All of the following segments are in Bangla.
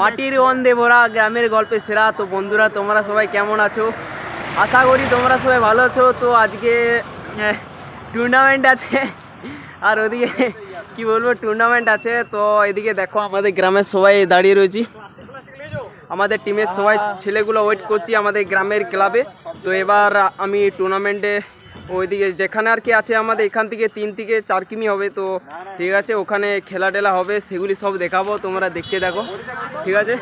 মাটির গন্ধে ভরা গ্রামের গল্পে সেরা। তো বন্ধুরা, তোমরা সবাই কেমন আছো? আশা করি তোমরা সবাই ভালো আছো। তো আজকে টুর্নামেন্ট আছে। আর ওদিকে, কি বলব টুর্নামেন্ট আছে। তো এদিকে দেখো, আমাদের গ্রামের সবাই দাঁড়িয়ে রয়েছি। আমাদের টিমের সবাই ছেলেগুলো ওয়েট করছি আমাদের গ্রামের ক্লাবে তো এবার আমি টুর্নামেন্টে ওইদিকে যেখানে আর কি আছে আমাদের, এখান থেকে তিন থেকে চার কিমি হবে, তো ঠিক আছে, ওখানে খেলা টেলা হবে, সেগুলি সব দেখাবো, তোমরা দেখতে দেখো ঠিক আছে?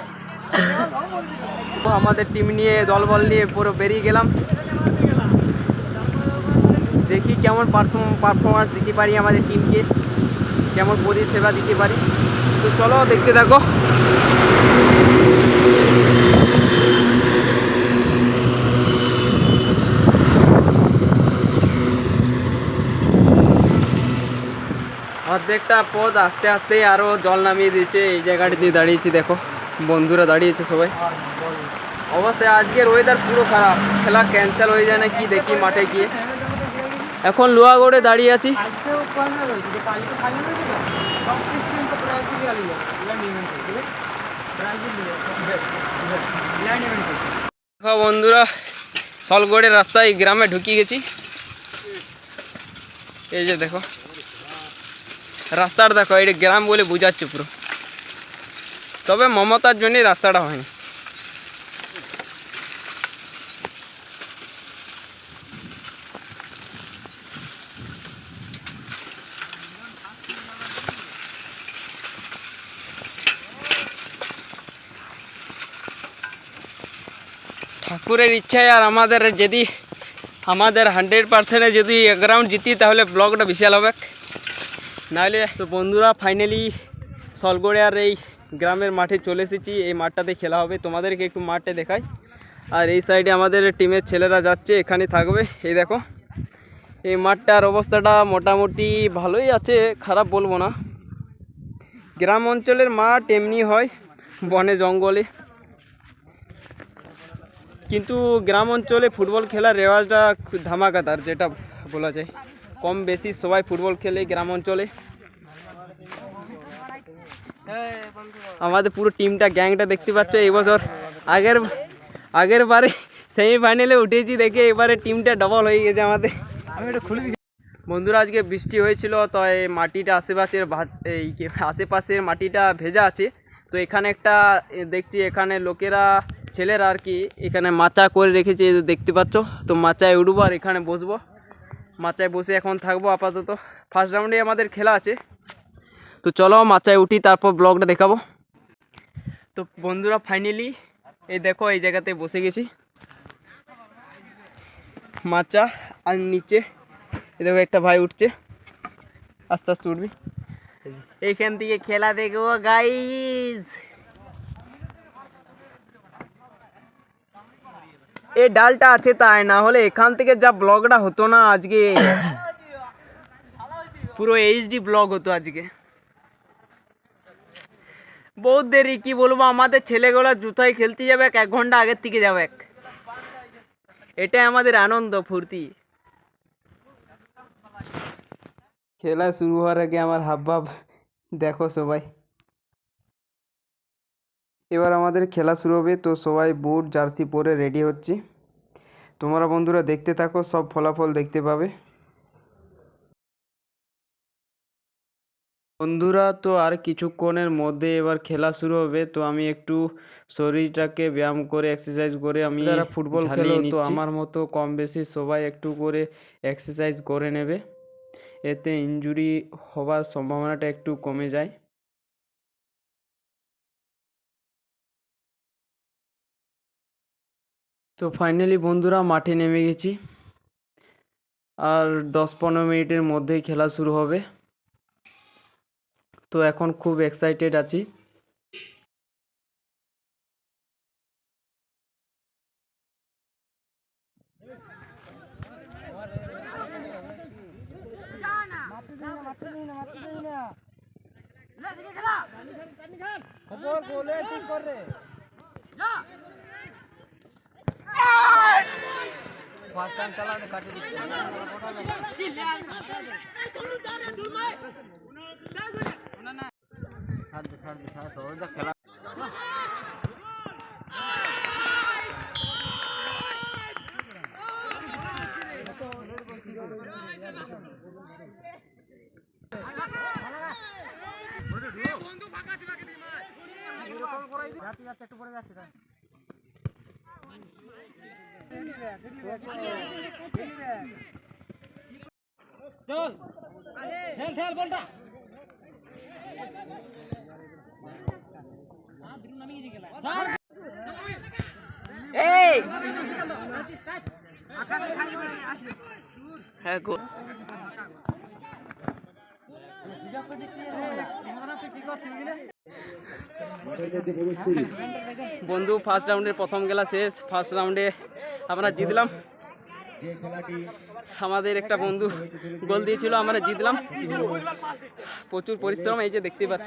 আমাদের টিম নিয়ে দল বল নিয়ে পুরো বেরিয়ে গেলাম। দেখি কেমন পারফরমেন্স দিতে পারি আমাদের টিমকে কেমন পরিষেবা দিতে পারি। তো চলো, দেখতে থাকো। অর্ধেকটা পথ আস্তে আস্তে আরও জল নামিয়ে দিচ্ছে। এই জায়গাটিতে দাঁড়িয়েছি, দেখো। বন্ধুরা দাঁড়িয়েছে সবাই। অবশ্যই আজকের ওয়েদার পুরো খারাপ। খেলা ক্যান্সেল হয়ে যায় না, কি দেখি মাঠে গিয়ে। এখন লোহাগড়ে দাঁড়িয়ে আছি। দেখো বন্ধুরা, সলগড়ের রাস্তায় গ্রামে ঢুকিয়ে গেছি। এই যে দেখো। রাস্তাটা দেখো এটা গ্রাম বলে বোঝাচ্ছে পুরো। তবে মমতার জন্যই রাস্তাটা হয়নি। ঠাকুরের ইচ্ছায় আর আমাদের যদি, আমাদের হান্ড্রেড পার্সেন্টে যদি গ্রাউন্ড জিতি, তাহলে ব্লগটা বিশাল হবে। নাহলে তো বন্ধুরা ফাইনালি সলগড়ে আর এই গ্রামের মাঠে চলে এসেছি। এই মাঠটাতে খেলা হবে। তোমাদেরকে একটু মাঠটা দেখাই। আর এই সাইডে আমাদের টিমের ছেলেরা যাচ্ছে, এখানে থাকবে। এই দেখো, এই মাঠটার অবস্থাটা মোটামুটি ভালোই আছে, খারাপ বলব না। গ্রাম অঞ্চলের মাঠ এমনি হয়, বনে, জঙ্গলে। কিন্তু গ্রাম অঞ্চলে ফুটবল খেলার রেওয়াজটা খুব ধামাকাদার, যেটা বলা যায়। কম বেশি সবাই ফুটবল খেলে গ্রাম অঞ্চলে। আমাদের পুরো টিমটা, গ্যাংটা দেখতে পাচ্ছ এই বছর। আগের আগের বারে সেমিফাইনালে উঠেছি দেখে এবারে টিমটা ডবল হয়ে গেছে আমাদের। আমি এটা খুলে দিচ্ছি বন্ধুরা, আজকে বৃষ্টি হয়েছিল, তো এই মাটিটা আশেপাশের এই আশেপাশের মাটিটা ভেজা আছে। তো এখানে একটা দেখছি এখানে লোকেরা, ছেলেরা আর কি, এখানে মাচা করে রেখেছে দেখতে পাচ্ছ। তো মাচায় উঠবো আর এখানে বসবো। মাচায় বসে এখন থাকব, আপাতত ফার্স্ট রাউন্ডে আমাদের খেলা আছে। তো চলো মাচায় উঠি, তারপর ব্লগটা দেখাবো। তো বন্ধুরা ফাইনালি এই দেখো, এই জায়গাতে বসে গেছি। মাচা আর নিচে, এই দেখো, একটা ভাই উঠছে। আস্তে আস্তে উঠবি। এইখান থেকে খেলা দেখব গাইজ এই ডালটা আছে তাই, না হলে এখান থেকে যা ব্লগটা হতো না আজকে। পুরো এইচডি ব্লগ হতো আজকে। বহুত দেরি, কি বলব, আমাদের ছেলেগুলো জুতায় খেলতে যাবে এক ঘণ্টা আগের থেকে যাবে এটাই আমাদের আনন্দ, ফুর্তি। খেলা শুরু হওয়ার আগে আমার হাবভাব দেখো সবাই। এবার আমাদের খেলা শুরু হবে তো সবাই বুট জার্সি পরে রেডি হচ্ছে। তোমরা বন্ধুরা দেখতে থাকো সব ফলাফল দেখতে পাবে। বন্ধুরা তো আর কিছুক্ষণের মধ্যে এবার খেলা শুরু হবে তো আমি একটু শরীরটাকে ব্যায়াম করে এক্সারসাইজ করে আমি যারা ফুটবল খেলো তো আমার মতো কম বেশি সবাই একটু করে এক্সারসাইজ করে নেবে। এতে ইনজুরি হওয়ার সম্ভাবনাটা একটু কমে যায়। তো ফাইনালি বন্ধুরা মাঠে নেমে গেছি। আর দশ পনেরো মিনিটের মধ্যেই খেলা শুরু হবে। তো এখন খুব এক্সাইটেড আছি। খবর ঠিক খেলা বন্ধু ফাঁকা আছে বাকি দিন একটু পরে যাচ্ছে এই। হ্যাঁ গো। বন্ধু ফার্স্ট রাউন্ডের প্রথম খেলা শেষ। ফার্স্ট রাউন্ডে আমরা জিতলাম আমাদের একটা বন্ধু গোল দিয়েছিল, আমরা জিতলাম প্রচুর পরিশ্রম, এই যে দেখতেই পাচ্ছ।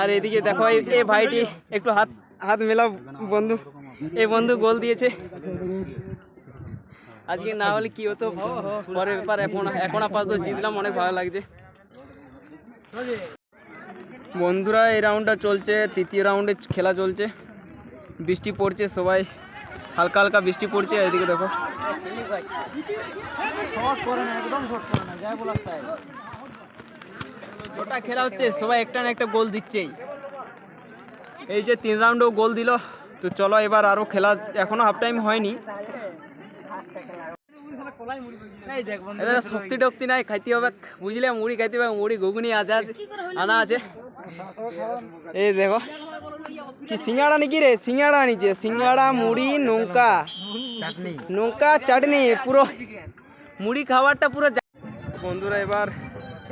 আর এদিকে দেখো, এই ভাইটি একটু হাত হাত মেলাও বন্ধু। এই বন্ধু গোল দিয়েছে। আজকে না হলে কি হতো? পরের ব্যাপার এখন এখন আপাতত জিতলাম, অনেক ভালো লাগছে। বন্ধুরা, এই রাউন্ডটা চলছে, তৃতীয় রাউন্ডে খেলা চলছে। বৃষ্টি পড়ছে সবাই, হালকা হালকা বৃষ্টি পড়ছে, এদিকে দেখো। ওটা খেলা হচ্ছে, সবাই একটা না একটা গোল দিচ্ছেই। এই যে তিন রাউন্ডেও গোল দিল, তো চলো এবার আরও খেলা, এখনও হাফ টাইম হয়নি। শক্তি টক্তি নাই খাইতে হবে বুঝলে মুড়ি খাইতে হবে মুড়ি ঘুগনি আছে আছে, আনা আছে। এই দেখো কি সিঙ্গাড়া নাকি রে? সিঙ্গাড়া আনিছে সিঙ্গাড়া মুড়ি নৌকা। নৌকা চাটনি পুরো মুড়ি খাবারটা পুরো বন্ধুরা এবার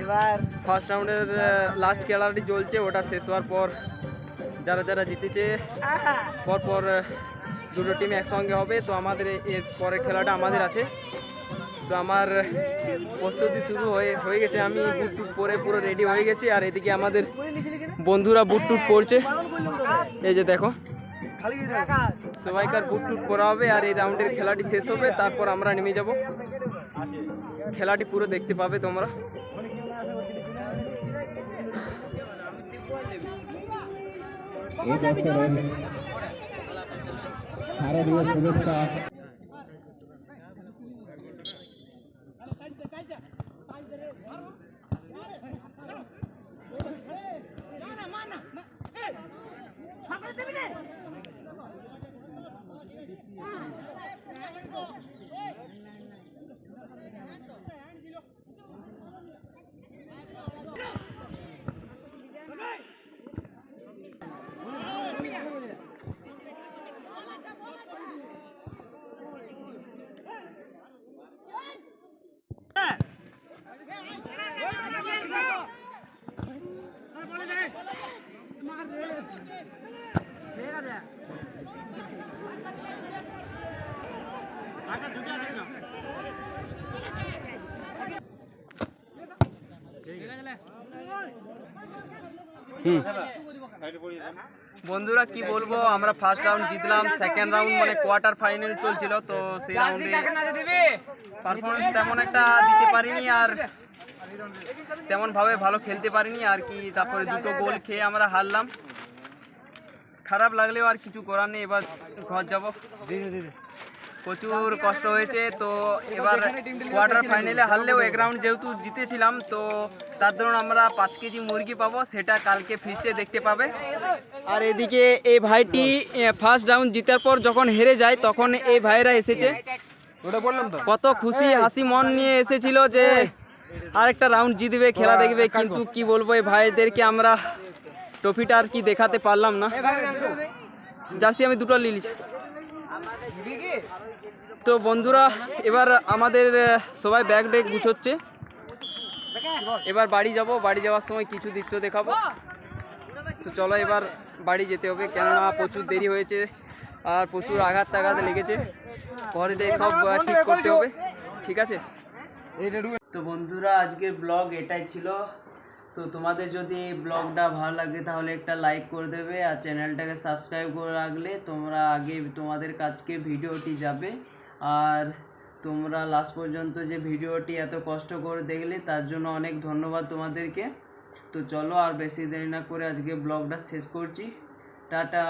এবার ফার্স্ট রাউন্ডের লাস্ট খেলাটি চলছে ওটা শেষ হওয়ার পর যারা যারা জিতেছে পর পর দুটো টিম একসঙ্গে হবে তো আমাদের এর পরের খেলাটা আমাদের আছে। তো আমার প্রস্তুতি শুরু হয়ে হয়ে গেছে। আমি বুট টুট পরে পুরো রেডি হয়ে গেছি, আর এদিকে আমাদের বন্ধুরা বুট টুট পরছে। এই যে দেখো, সবাইকার বুট টুট পরা হবে, আর এই রাউন্ডের খেলাটি শেষ হবে, তারপর আমরা নেমে যাব। খেলাটি পুরো দেখতে পাবে তোমরা। শারদীয় শুভেচ্ছা। বন্ধুরা কি বলব আমরা ফার্স্ট রাউন্ড জিতলাম সেকেন্ড রাউন্ড মানে কোয়ার্টার ফাইনাল চলছিল তো সেই রাউন্ডে পারফরমেন্স তেমন একটা দিতে পারিনি আর তেমন ভাবে ভালো খেলতে পারিনি আর কি তারপরে দুটো গোল খেয়ে আমরা হারলাম। খারাপ লাগলেও আর কিছু করার নেই এবার ঘর যাব। প্রচুর কষ্ট হয়েছে তো এবার কোয়ার্টার ফাইনালে হারলেও এক রাউন্ড যেহেতু জিতেছিলাম তো তার দরুন আমরা পাঁচ কেজি মুরগি পাবো সেটা কালকে ফিস্টে দেখতে পাবে। আর এদিকে এই ভাইটি ফার্স্ট রাউন্ড জিতার পর যখন হেরে যায় তখন এই ভাইরা এসেছে। কত খুশি হাসি মন নিয়ে এসেছিল যে আরেকটা রাউন্ড জিতবে খেলা দেখবে কিন্তু কি বলব এই ভাইদেরকে আমরা ট্রফিটা আর কি দেখাতে পারলাম না। জার্সি আমি দুটো লিলিছি তো বন্ধুরা, এবার আমাদের সবাই ব্যাগ ডেক গুছোচ্ছে। এবার বাড়ি যাব, বাড়ি যাওয়ার সময় কিছু দৃশ্য দেখাবো। তো চলো এবার বাড়ি যেতে হবে, কেননা প্রচুর দেরি হয়েছে আর প্রচুর আঘাত টাঘাত লেগেছে। ঘরে যাই সব ঠিক করতে হবে। ঠিক আছে? তো বন্ধুরা, আজকের ব্লগ এটাই ছিল। তো তোমাদের যদি এই ব্লগটা ভালো লাগে, তাহলে একটা লাইক করে দেবে। আর চ্যানেলটাকে সাবস্ক্রাইব করে রাখলে তোমরা আগে তোমাদের কাছকে ভিডিওটি যাবে। আর তোমরা লাস্ট পর্যন্ত যে ভিডিওটি এত কষ্ট করে দেখলে, তার জন্য অনেক ধন্যবাদ তোমাদেরকে। তো চলো আর বেশি দেরি না করে আজকে ব্লগটা শেষ করছি। টাটা!